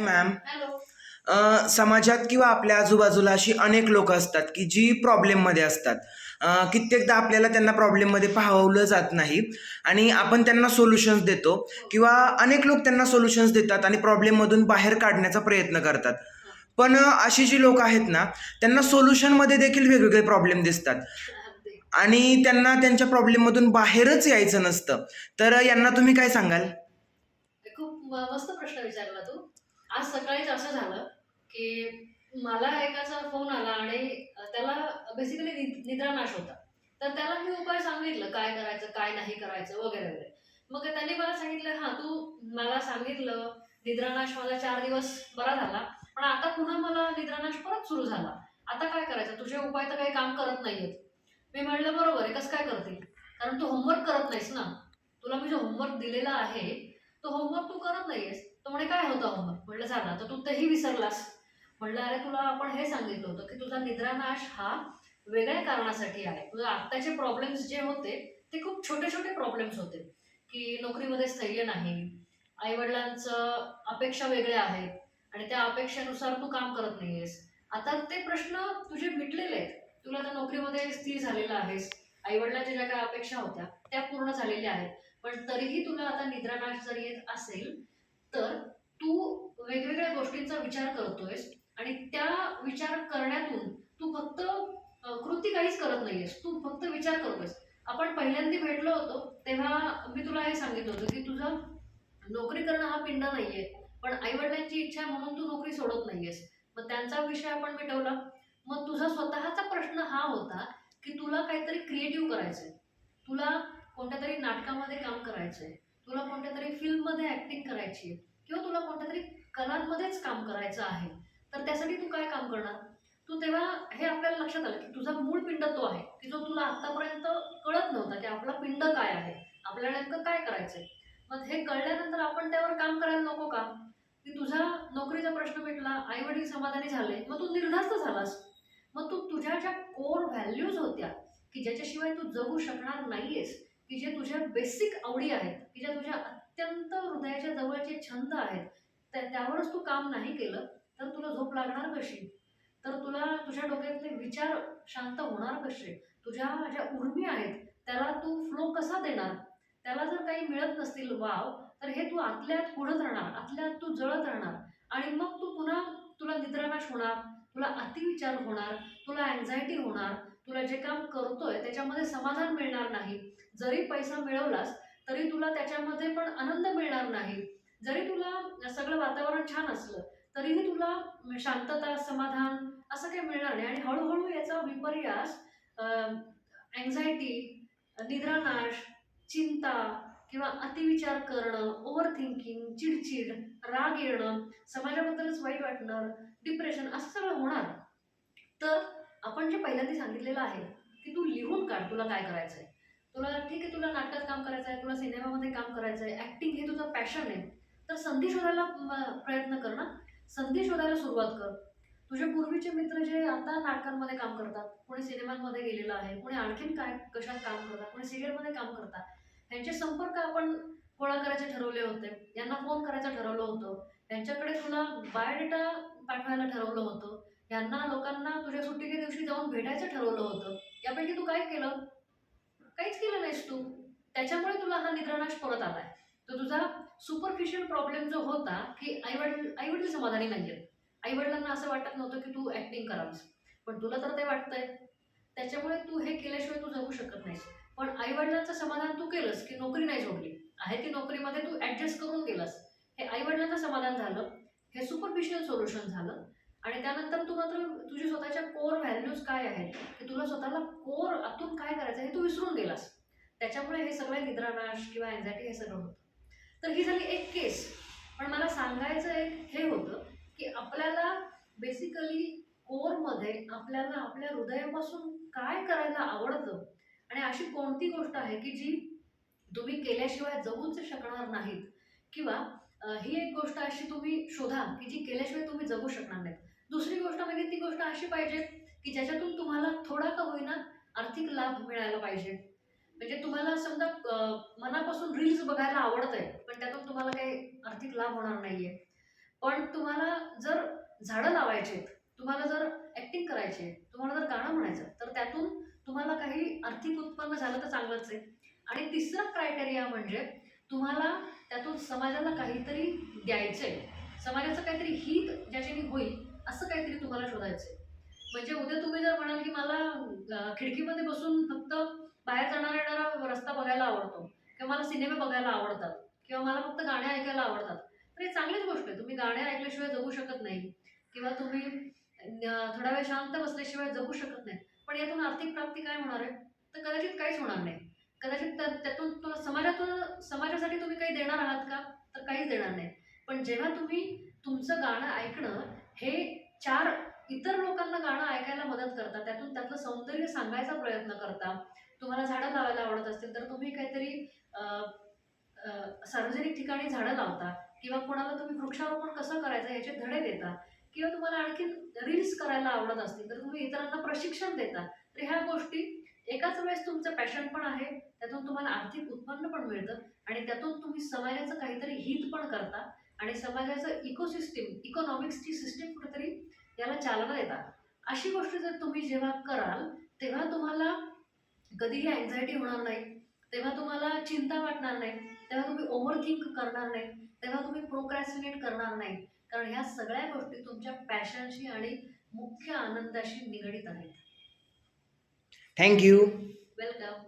Ma'am समाजात किंवा आपल्या आजूबाजूला अशी अनेक लोक असतात की जी प्रॉब्लेममध्ये असतात. कित्येकदा आपल्याला त्यांना प्रॉब्लेममध्ये पाहवलं जात नाही आणि आपण त्यांना सोल्युशन्स देतो किंवा अनेक लोक त्यांना सोल्युशन्स देतात आणि प्रॉब्लेममधून बाहेर काढण्याचा प्रयत्न करतात. पण अशी जी लोक आहेत ना त्यांना सोल्युशनमध्ये देखील वेगवेगळे प्रॉब्लेम दिसतात. आणि त्यांना त्यांच्या प्रॉब्लेममधून बाहेरच यायचं नसतं. तर यांना तुम्ही काय सांगाल? खूप मस्त प्रश्न विचारला तू. आज सकाळीच असं झालं की मला एकाचा फोन आला आणि त्याला बेसिकली निद्रानाश होता. तर त्याला मी उपाय सांगितलं काय करायचं काय नाही करायचं वगैरे वगैरे. मग त्यांनी मला सांगितलं हां तू मला सांगितलं निद्रानाश मला चार दिवस बरा झाला पण आता पुन्हा मला निद्रानाश परत सुरू झाला. आता काय करायचं? तुझे उपाय तर काही काम करत नाहीयेत. मी म्हणलं बरोबर आहे कसं काय करतील? कारण तू होमवर्क करत नाहीस ना. तुला मी जो होमवर्क दिलेला आहे तो होमवर्क तू करत नाहीयेस. तो म्हणे काय होतं अहो म्हटलं झालं तर तू तेही विसरलास. म्हटलं अरे तुला आपण हे सांगितलं होतं की तुझा निद्रानाश हा वेगळ्या कारणासाठी आहे. तुझे आत्ताचे प्रॉब्लेम्स जे होते ते खूप छोटे छोटे प्रॉब्लेम्स होते. की नोकरीमध्ये स्थैर्य नाही आईवडिलांचं अपेक्षा वेगळ्या आहेत आणि त्या अपेक्षेनुसार तू काम करत नाहीयेस. आता ते प्रश्न तुझे मिटलेले आहेत. तुला आता नोकरीमध्ये स्थिर झालेला आहेस. आईवडिलांच्या ज्या काही अपेक्षा होत्या त्या पूर्ण झालेल्या आहेत. पण तरीही तुला आता निद्रानाश जर येत असेल तर तू वेगवेगळ्या गोष्टींचा विचार करतोयस आणि त्या विचार करण्यातून तू फक्त कृती काहीच करत नाहीयेस. तू फक्त विचार करतोयस. आपण पहिल्यांदा भेटलो होतो तेव्हा मी तुला हे सांगितलं होतं की तुझं नोकरी करणं हा पिंड नाहीये पण आईवडिलांची इच्छा आहे म्हणून तू नोकरी सोडत नाहीयेस. मग त्यांचा विषय आपण मिटवला. मग तुझा स्वतःचा प्रश्न हा होता की तुला काहीतरी क्रिएटिव्ह करायचंय. तुला कोणत्या तरी नाटकामध्ये काम करायचंय. तुला कोणत्या तरी फिल्ममध्ये ऍक्टिंग करायची आहे किंवा तुला कोणत्या तरी कलांमध्येच काम करायचं आहे तर त्यासाठी तू काय काम करणार? तू तेव्हा हे आपल्याला लक्षात आलं की तुझा मूळ पिंड तो आहे. की जो तुला आतापर्यंत कळत नव्हता की आपला पिंड काय आहे आपल्याला नेमकं काय करायचंय? मग हे कळल्यानंतर आपण त्यावर काम करायला नको का? की तुझा नोकरीचा प्रश्न मिटला आई वडील समाधानी झाले मग तू निर्धास्त झालास. मग तू तुझ्या ज्या कोर व्हॅल्यूज होत्या की ज्याच्याशिवाय तू जगू शकणार नाहीयेस की जे तुझ्या बेसिक आवडी आहेत की ज्या तुझ्या अत्यंत हृदयाच्या जवळचे छंद आहेत. त्यावरच तू काम नाही केलं तर तुला झोप लागणार कशी? तर तुला तुझ्या डोक्यातले विचार शांत होणार कसे? तुझ्या ज्या उर्मी आहेत त्याला तू फ्लो कसा देणार? त्याला जर काही मिळत नसतील वाव तर हे तू आतल्यात पुढत राहणार आतल्यात तू जळत राहणार. आणि मग तू पुन्हा तुला निद्रानाश होणार तुला अतिविचार होणार तुला अँझायटी होणार तुला जे काम करतोय त्याच्यामध्ये समाधान मिळणार नाही. जरी पैसा मिळवलास तरी तुला त्याच्यामध्ये पण आनंद मिळणार नाही. जरी तुला सगळं वातावरण छान असलं तरीही तुला शांतता समाधान असं काही मिळणार नाही. आणि हळूहळू याचा विपर्यास अँझायटी निद्रानाश चिंता किंवा अतिविचार करणं ओव्हर थिंकिंग चिडचिड राग येणं समाजाबद्दलच वाईट वाटणं डिप्रेशन असं सगळं होणार. तर आपण जे पहिल्यांदा सांगितलेलं आहे की तू लिहून काढ तुला काय करायचं आहे तुला ठीक आहे तुला नाटकात काम करायचं आहे तुला सिनेमामध्ये काम करायचं आहे ॲक्टिंग हे तुझं पॅशन आहे तर संधी शोधायला प्रयत्न कर ना. संधी शोधायला सुरुवात कर. तुझे पूर्वीचे मित्र जे आता नाटकांमध्ये काम करतात कोणी सिनेमांमध्ये गेलेलं आहे कोणी आणखीन काय कशात काम करतात कोणी सिरियलमध्ये काम करतात यांचे संपर्क आपण गोळा करायचे ठरवले होते यांना फोन करायचं ठरवलं होतं यांच्याकडे तुला बायोडेटा पाठवायला ठरवलं होतं यांना लोकांना तुझ्या सुट्टीच्या दिवशी जाऊन भेटायचं ठरवलं होतं यापैकी तू काय केलं? काहीच केलं नाहीस तू. त्याच्यामुळे तुला हा निद्रानाश परत आलाय. तर तुझा सुपरफिशियल प्रॉब्लेम जो होता की आईवडील आईवडील समाधानी नाही आहेत आईवडिलांना असं वाटत नव्हतं की तू ऍक्टिंग करावीस. पण तुला तर ते वाटतंय. त्याच्यामुळे तू हे केल्याशिवाय तू जगू शकत नाहीस. पण आईवडिलांचं समाधान तू केलंस की नोकरी नाही सोडली आहे ती नोकरीमध्ये तू ॲडजस्ट करून गेलास. हे आईवडिलांचं समाधान झालं. हे सुपरफिशियल सोल्युशन झालं. आणि त्यानंतर तू मात्र तुझी स्वतःच्या कोर व्हॅल्यूज काय आहेत? की तुला स्वतःला कोर आतून काय करायचं हे तू विसरून गेलास त्याच्यामुळे हे सगळे निद्रानाश किंवा अँझायटी हे सगळं होतं. तर ही झाली एक केस पण मला सांगायचं एक हे होतं की आपल्याला बेसिकली कोरमध्ये आपल्याला आपल्या हृदयापासून काय करायला आवडतं? आणि अशी कोणती गोष्ट आहे की जी तुम्ही केल्याशिवाय जगूच शकणार नाहीत? किंवा ही एक गोष्ट अशी तुम्ही शोधा की जी केल्याशिवाय तुम्ही जगू शकणार नाहीत. दुसरी गोष्ट म्हणजे ती गोष्ट अशी पाहिजे की ज्याच्यातून तुम्हाला थोडा का होईना आर्थिक लाभ मिळायला पाहिजे. म्हणजे तुम्हाला समजा मनापासून रील्स बघायला आवडत आहे पण त्यातून तुम्हाला काही आर्थिक लाभ होणार नाहीये. पण तुम्हाला जर झाडं लावायचे तुम्हाला जर ऍक्टिंग करायची तुम्हाला जर गाणं म्हणायचं तर त्यातून तुम्हाला काही आर्थिक उत्पन्न झालं तर चांगलंच आहे. आणि तिसरा क्रायटेरिया म्हणजे तुम्हाला त्यातून समाजाला काहीतरी द्यायचंय समाजाचं काहीतरी हित ज्याच्याने होईल असं काहीतरी तुम्हाला शोधायचंय म्हणजे उद्या तुम्ही जर म्हणाल की मला खिडकीमध्ये बसून फक्त बाहेर जाणारा येणारा रस्ता बघायला आवडतो किंवा मला सिनेमे बघायला आवडतात किंवा मला फक्त गाणे ऐकायला आवडतात तर हे चांगलीच गोष्ट आहे. तुम्ही गाणे ऐकल्याशिवाय जगू शकत नाही किंवा तुम्ही थोडा वेळ शांत बसल्याशिवाय जगू शकत नाही. पण यातून आर्थिक प्राप्ती काय होणार आहे? तर कदाचित काहीच होणार नाही. कदाचित त्यातून तुला समाजातून समाजासाठी तुम्ही काही देणार आहात का? तर काहीच देणार नाही. पण जेव्हा तुम्ही तुमचं गाणं ऐकणं हे चार इतर लोकांना गाणं ऐकायला मदत करतात त्यात सौंदर्य सांगायचा प्रयत्न करता तुम्हाला झाडं लावायला आवडत असतील तर तुम्ही काहीतरी सार्वजनिक ठिकाणी झाडं लावता किंवा कोणाला तुम्ही वृक्षारोपण कसं करायचं याचे धडे देता किंवा तुम्हाला आणखी रील्स करायला आवडत असतील तर तुम्ही इतरांना प्रशिक्षण देता. तर ह्या गोष्टी एकाच वेळेस तुमचं पॅशन पण आहे त्यातून तुम्हाला आर्थिक उत्पन्न पण मिळतं आणि त्यातून तुम्ही समाजाचं काहीतरी हित पण करता आणि समाजाचं इकोसिस्टीम इकॉनॉमिक्सची सिस्टीम कुठेतरी याला चालना देता. अशी गोष्ट जर तुम्ही जेव्हा कराल तेव्हा तुम्हाला कधीही अँझायटी होणार नाही. तेव्हा तुम्हाला चिंता वाटणार नाही. तेव्हा तुम्ही ओव्हर थिंक करणार नाही. तेव्हा तुम्ही प्रोक्रॅस्टिनेट करणार नाही. कारण ह्या सगळ्या गोष्टी तुमच्या पॅशनशी आणि मुख्य आनंदाशी निगडीत आहेत. Thank you welcome